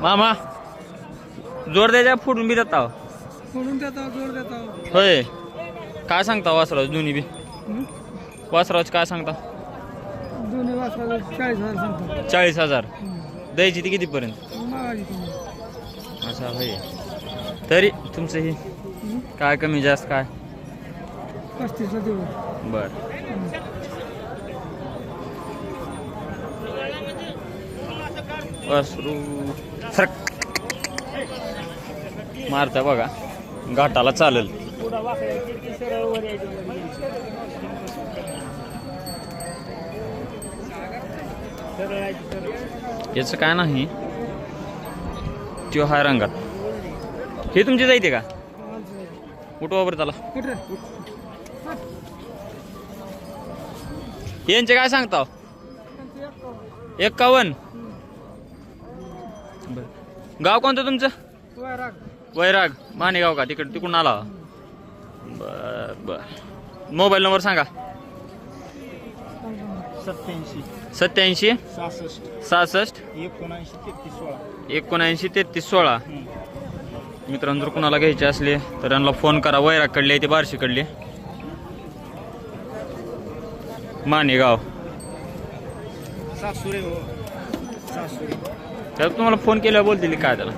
मामा जोर द्यायच्या फुटून बी देता सोडून देतो जोर देतो होय. काय सांगता वासराज दोन्ही बी? वासराज काय सांगता दोन्ही चाळीस हजार सांगतो. चाळीस हजार. द्यायची ती कितीपर्यंत? असं होय. तरी तुमचं ही काय कमी जास्त काय? पस्तीसला देऊ. बर. वासरू सरक. मारता बघा. घाटाला चालेल. याचं काय नाही. त्यो हाय रंगात. हे तुमची जायते का? कुठं वापर त्याला. यांचे काय सांगता एक्कावन्न बरं. गाव कोणतं तुमचं? राग वैराग. मानेगाव का? तिकडे तिकडून आला बर बर. मोबाईल नंबर सांगा. सत्याऐंशी. सत्याऐंशी. सहासष्ट. सहासष्ट. एकोणऐंशी तेहतीस सोळा. एकोणऐंशी तेहतीस सोळा. मित्रांनो जर कुणाला घ्यायचे असले तर यांना फोन करा. वैरागकडले ते बार्शीकडले मानेगाव सासुरे हो. सासुरे तर तुम्हाला फोन केल्यावर बोलतील काय त्याला.